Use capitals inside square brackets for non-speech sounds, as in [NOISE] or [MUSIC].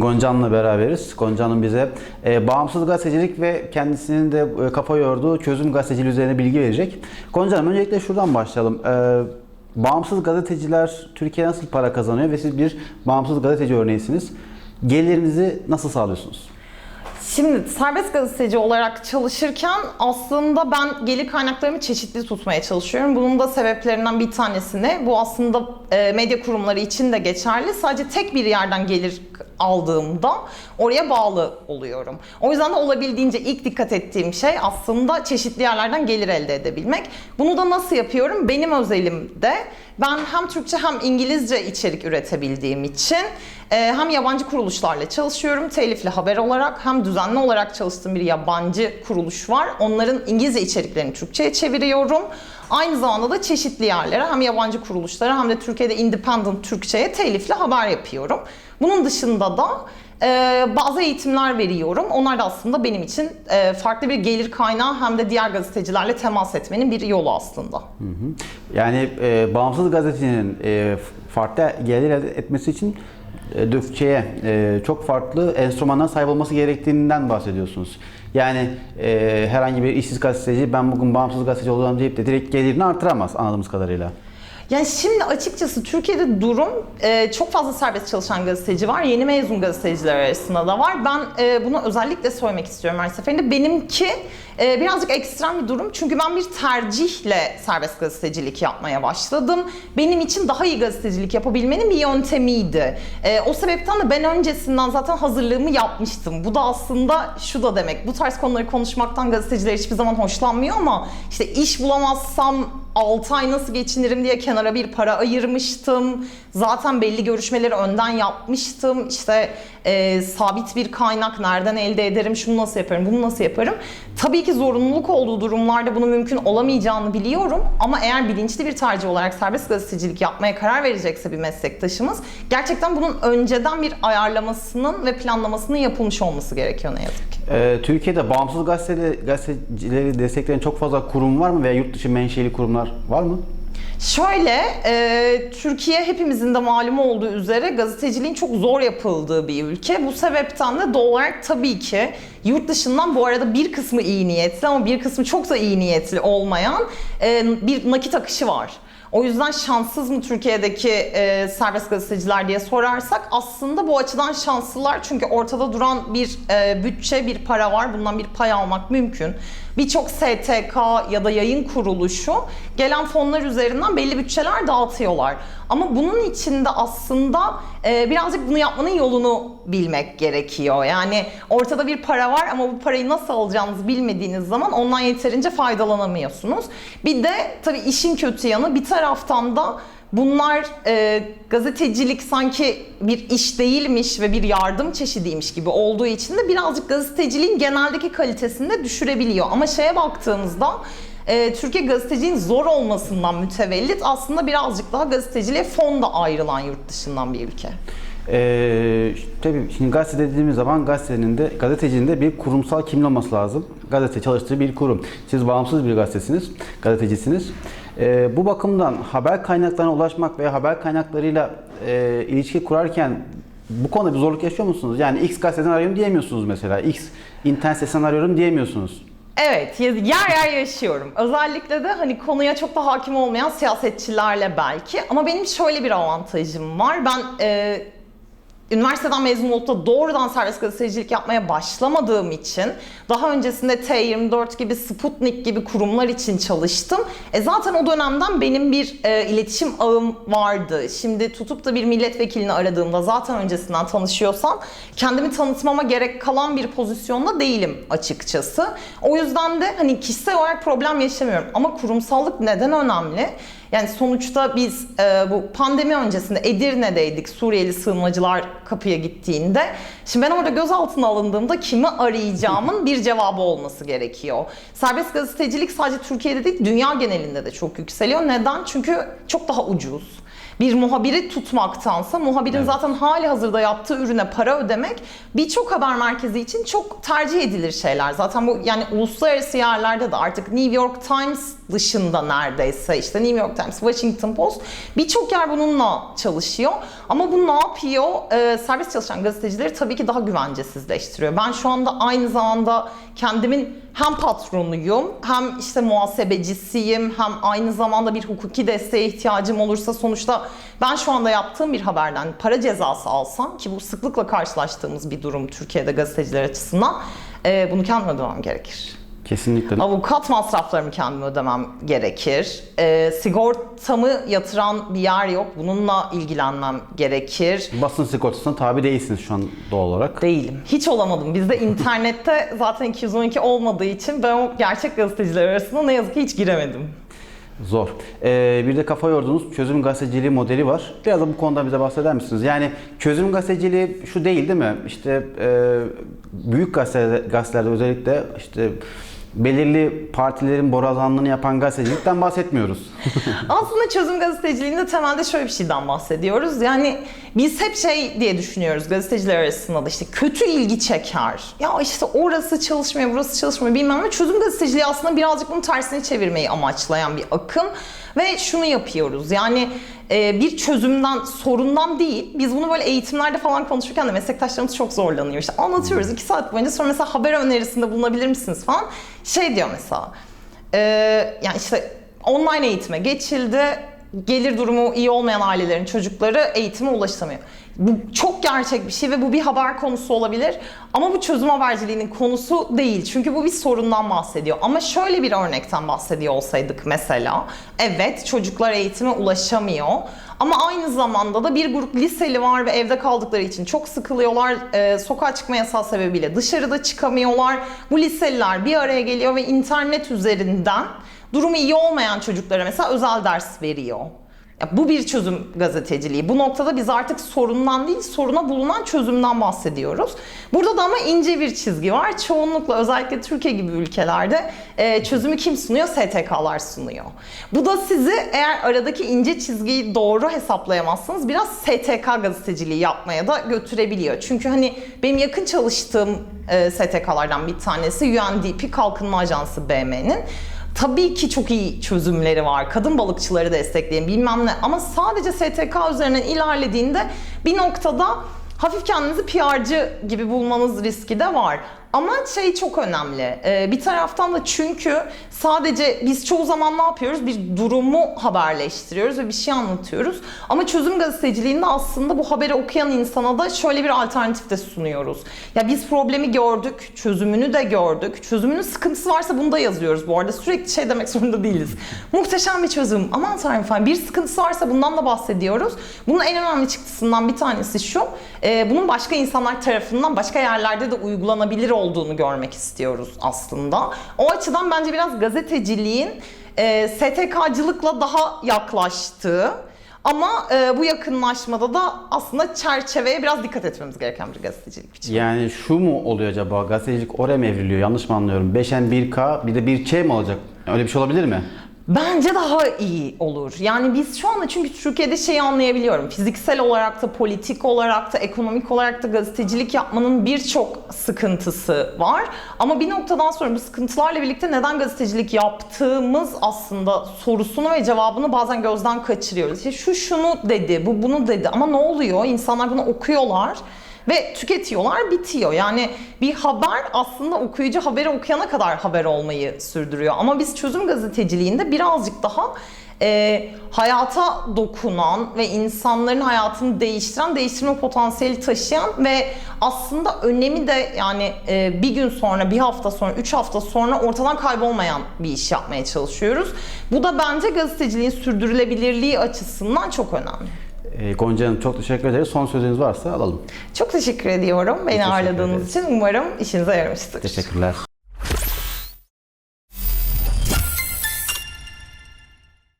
Goncan'la beraberiz. Goncan'ın bize e, bağımsız gazetecilik ve kendisinin de e, kafa yorduğu çözüm gazeteciliği üzerine bilgi verecek. Goncan'ım öncelikle şuradan başlayalım. E, bağımsız gazeteciler Türkiye'de nasıl para kazanıyor ve siz bir bağımsız gazeteci örneğisiniz. Gelirinizi nasıl sağlıyorsunuz? Şimdi serbest gazeteci olarak çalışırken aslında ben gelir kaynaklarımı çeşitli tutmaya çalışıyorum. Bunun da sebeplerinden bir tanesi ne? Bu aslında e, medya kurumları için de geçerli. Sadece tek bir yerden gelir aldığımda oraya bağlı oluyorum. O yüzden de olabildiğince ilk dikkat ettiğim şey aslında çeşitli yerlerden gelir elde edebilmek. Bunu da nasıl yapıyorum? Benim özelimde ben hem Türkçe hem İngilizce içerik üretebildiğim için e, hem yabancı kuruluşlarla çalışıyorum telifli haber olarak hem düzenli olarak çalıştığım bir yabancı kuruluş var. Onların İngilizce içeriklerini Türkçe'ye çeviriyorum. Aynı zamanda da çeşitli yerlere hem yabancı kuruluşlara hem de Türkiye'de independent Türkçe'ye telifli haber yapıyorum. Bunun dışında da e, bazı eğitimler veriyorum. Onlar da aslında benim için e, farklı bir gelir kaynağı hem de diğer gazetecilerle temas etmenin bir yolu aslında. Yani e, bağımsız gazetecinin e, farklı gelir elde etmesi için e, Türkçe'ye e, çok farklı enstrümanlara sahip olması gerektiğinden bahsediyorsunuz. Yani e, herhangi bir işsiz gazeteci ben bugün bağımsız gazeteci olacağım deyip de direkt gelirini artıramaz anladığımız kadarıyla. Yani şimdi açıkçası Türkiye'de durum e, çok fazla serbest çalışan gazeteci var. Yeni mezun gazeteciler arasında da var. Ben e, bunu özellikle söylemek istiyorum her seferinde. Benimki e, birazcık ekstrem bir durum. Çünkü ben bir tercihle serbest gazetecilik yapmaya başladım. Benim için daha iyi gazetecilik yapabilmenin bir yöntemiydi. E, o sebepten de ben öncesinden zaten hazırlığımı yapmıştım. Bu da aslında şu da demek. Bu tarz konuları konuşmaktan gazeteciler hiçbir zaman hoşlanmıyor ama işte iş bulamazsam 6 ay nasıl geçinirim diye kenara bir para ayırmıştım. Zaten belli görüşmeleri önden yapmıştım. İşte e, sabit bir kaynak nereden elde ederim, şunu nasıl yaparım, bunu nasıl yaparım. Tabii ki zorunluluk olduğu durumlarda bunun mümkün olamayacağını biliyorum. Ama eğer bilinçli bir tercih olarak serbest gazetecilik yapmaya karar verecekse bir meslektaşımız gerçekten bunun önceden bir ayarlamasının ve planlamasının yapılmış olması gerekiyor ne yazık ki. E, Türkiye'de bağımsız gazeteli, gazetecileri destekleyen çok fazla kurum var mı veya yurt dışı menşeli kurumlar var mı? Şöyle, e, Türkiye hepimizin de malumu olduğu üzere gazeteciliğin çok zor yapıldığı bir ülke. Bu sebepten de doğal olarak tabii ki yurt dışından bu arada bir kısmı iyi niyetli ama bir kısmı çok da iyi niyetli olmayan e, bir nakit akışı var. O yüzden şanssız mı Türkiye'deki e, serbest gazeteciler diye sorarsak aslında bu açıdan şanslılar. Çünkü ortada duran bir e, bütçe, bir para var. Bundan bir pay almak mümkün. Birçok STK ya da yayın kuruluşu gelen fonlar üzerinden belli bütçeler dağıtıyorlar. Ama bunun içinde aslında e, birazcık bunu yapmanın yolunu bilmek gerekiyor. Yani ortada bir para var ama bu parayı nasıl alacağınızı bilmediğiniz zaman ondan yeterince faydalanamıyorsunuz. Bir de tabii işin kötü yanı bir taraftan da Bunlar e, gazetecilik sanki bir iş değilmiş ve bir yardım çeşidiymiş gibi olduğu için de birazcık gazeteciliğin geneldeki kalitesini de düşürebiliyor. Ama şeye baktığımızda e, Türkiye gazeteciliğin zor olmasından mütevellit aslında birazcık daha gazeteciliğe fon da ayrılan yurt dışından bir ülke. Ee, tabii şimdi gazete dediğimiz zaman gazetenin de gazetecinin de bir kurumsal kimliği olması lazım. Gazete çalıştığı bir kurum. Siz bağımsız bir gazetesiniz, gazetecisiniz. Ee, bu bakımdan haber kaynaklarına ulaşmak veya haber kaynaklarıyla e, ilişki kurarken bu konuda bir zorluk yaşıyor musunuz? Yani X gazeteden arıyorum diyemiyorsunuz mesela. X internet sitesinden arıyorum diyemiyorsunuz. Evet, yer yer yaşıyorum. Özellikle de hani konuya çok da hakim olmayan siyasetçilerle belki. Ama benim şöyle bir avantajım var. Ben e, üniversiteden mezun olup da doğrudan serbest gazetecilik yapmaya başlamadığım için daha öncesinde T24 gibi Sputnik gibi kurumlar için çalıştım. E zaten o dönemden benim bir e, iletişim ağım vardı. Şimdi tutup da bir milletvekilini aradığımda zaten öncesinden tanışıyorsam kendimi tanıtmama gerek kalan bir pozisyonda değilim açıkçası. O yüzden de hani kişisel olarak problem yaşamıyorum. Ama kurumsallık neden önemli? Yani sonuçta biz e, bu pandemi öncesinde Edirne'deydik Suriyeli sığınmacılar kapıya gittiğinde. Şimdi ben orada gözaltına alındığımda kimi arayacağımın bir cevabı olması gerekiyor. Serbest gazetecilik sadece Türkiye'de değil dünya genelinde de çok yükseliyor. Neden? Çünkü çok daha ucuz. Bir muhabiri tutmaktansa muhabirin Evet. zaten hali hazırda yaptığı ürüne para ödemek birçok haber merkezi için çok tercih edilir şeyler. Zaten bu yani uluslararası yerlerde de artık New York Times dışında neredeyse işte New York Times, Washington Post birçok yer bununla çalışıyor. Ama bu ne yapıyor? Ee, serbest çalışan gazetecileri tabii ki daha güvencesizleştiriyor. Ben şu anda aynı zamanda kendimin hem patronuyum hem işte muhasebecisiyim hem aynı zamanda bir hukuki desteğe ihtiyacım olursa sonuçta ben şu anda yaptığım bir haberden para cezası alsam ki bu sıklıkla karşılaştığımız bir durum Türkiye'de gazeteciler açısından e, bunu kendim ödemem gerekir. Kesinlikle. Avukat masraflarımı kendim ödemem gerekir. E, sigortamı yatıran bir yer yok. Bununla ilgilenmem gerekir. Basın sigortasına tabi değilsiniz şu an doğal olarak. Değilim. Hiç olamadım. Bizde internette [LAUGHS] zaten 212 olmadığı için ben o gerçek gazeteciler arasında ne yazık ki hiç giremedim. Zor. Ee, bir de kafa yorduğunuz çözüm gazeteciliği modeli var. Biraz da bu konuda bize bahseder misiniz? Yani çözüm gazeteciliği şu değil değil mi? İşte e, büyük gazetelerde, gazetelerde özellikle işte belirli partilerin borazanlığını yapan gazetecilikten bahsetmiyoruz. [LAUGHS] Aslında çözüm gazeteciliğinde temelde şöyle bir şeyden bahsediyoruz. Yani biz hep şey diye düşünüyoruz gazeteciler arasında da işte kötü ilgi çeker. Ya işte orası çalışmıyor, burası çalışmıyor bilmem ne. Çözüm gazeteciliği aslında birazcık bunun tersine çevirmeyi amaçlayan bir akım. Ve şunu yapıyoruz yani e, bir çözümden, sorundan değil. Biz bunu böyle eğitimlerde falan konuşurken de meslektaşlarımız çok zorlanıyor. İşte anlatıyoruz iki saat boyunca sonra mesela haber önerisinde bulunabilir misiniz falan. Şey diyor mesela e, yani işte online eğitime geçildi. Gelir durumu iyi olmayan ailelerin çocukları eğitime ulaşamıyor. Bu çok gerçek bir şey ve bu bir haber konusu olabilir. Ama bu çözüm haberciliğinin konusu değil. Çünkü bu bir sorundan bahsediyor. Ama şöyle bir örnekten bahsediyor olsaydık mesela. Evet çocuklar eğitime ulaşamıyor. Ama aynı zamanda da bir grup liseli var ve evde kaldıkları için çok sıkılıyorlar. Ee, sokağa çıkma yasağı sebebiyle dışarıda çıkamıyorlar. Bu liseliler bir araya geliyor ve internet üzerinden durumu iyi olmayan çocuklara mesela özel ders veriyor. Ya bu bir çözüm gazeteciliği. Bu noktada biz artık sorundan değil, soruna bulunan çözümden bahsediyoruz. Burada da ama ince bir çizgi var. Çoğunlukla özellikle Türkiye gibi ülkelerde e, çözümü kim sunuyor? STK'lar sunuyor. Bu da sizi eğer aradaki ince çizgiyi doğru hesaplayamazsanız biraz STK gazeteciliği yapmaya da götürebiliyor. Çünkü hani benim yakın çalıştığım e, STK'lardan bir tanesi UNDP Kalkınma Ajansı BM'nin. Tabii ki çok iyi çözümleri var. Kadın balıkçıları destekleyin bilmem ne. Ama sadece STK üzerinden ilerlediğinde bir noktada hafif kendinizi PR'cı gibi bulmanız riski de var. Ama şey çok önemli. Ee, bir taraftan da çünkü sadece biz çoğu zaman ne yapıyoruz? Bir durumu haberleştiriyoruz ve bir şey anlatıyoruz. Ama çözüm gazeteciliğinde aslında bu haberi okuyan insana da şöyle bir alternatif de sunuyoruz. Ya biz problemi gördük, çözümünü de gördük. Çözümünün sıkıntısı varsa bunu da yazıyoruz bu arada. Sürekli şey demek zorunda değiliz. Muhteşem bir çözüm. Aman tanrım falan. Bir sıkıntısı varsa bundan da bahsediyoruz. Bunun en önemli çıktısından bir tanesi şu. e, bunun başka insanlar tarafından başka yerlerde de uygulanabilir olduğunu görmek istiyoruz aslında. O açıdan bence biraz gazeteciliğin e, STK'cılıkla daha yaklaştığı ama e, bu yakınlaşmada da aslında çerçeveye biraz dikkat etmemiz gereken bir gazetecilik biçimi. Yani şu mu oluyor acaba? Gazetecilik oraya mı evriliyor? Yanlış mı anlıyorum? 5N 1K bir de 1Ç mi olacak? Öyle bir şey olabilir mi? Bence daha iyi olur. Yani biz şu anda çünkü Türkiye'de şeyi anlayabiliyorum. Fiziksel olarak da, politik olarak da, ekonomik olarak da gazetecilik yapmanın birçok sıkıntısı var. Ama bir noktadan sonra bu sıkıntılarla birlikte neden gazetecilik yaptığımız aslında sorusunu ve cevabını bazen gözden kaçırıyoruz. İşte şu şunu dedi, bu bunu dedi ama ne oluyor? İnsanlar bunu okuyorlar ve tüketiyorlar bitiyor. Yani bir haber aslında okuyucu haberi okuyana kadar haber olmayı sürdürüyor. Ama biz çözüm gazeteciliğinde birazcık daha e, hayata dokunan ve insanların hayatını değiştiren, değiştirme potansiyeli taşıyan ve aslında önemi de yani e, bir gün sonra, bir hafta sonra, üç hafta sonra ortadan kaybolmayan bir iş yapmaya çalışıyoruz. Bu da bence gazeteciliğin sürdürülebilirliği açısından çok önemli. Ee, Gonca Hanım çok teşekkür ederiz. Son sözünüz varsa alalım. Çok teşekkür ediyorum beni teşekkür ağırladığınız ederiz. için. Umarım işinize yaramıştır. Teşekkürler.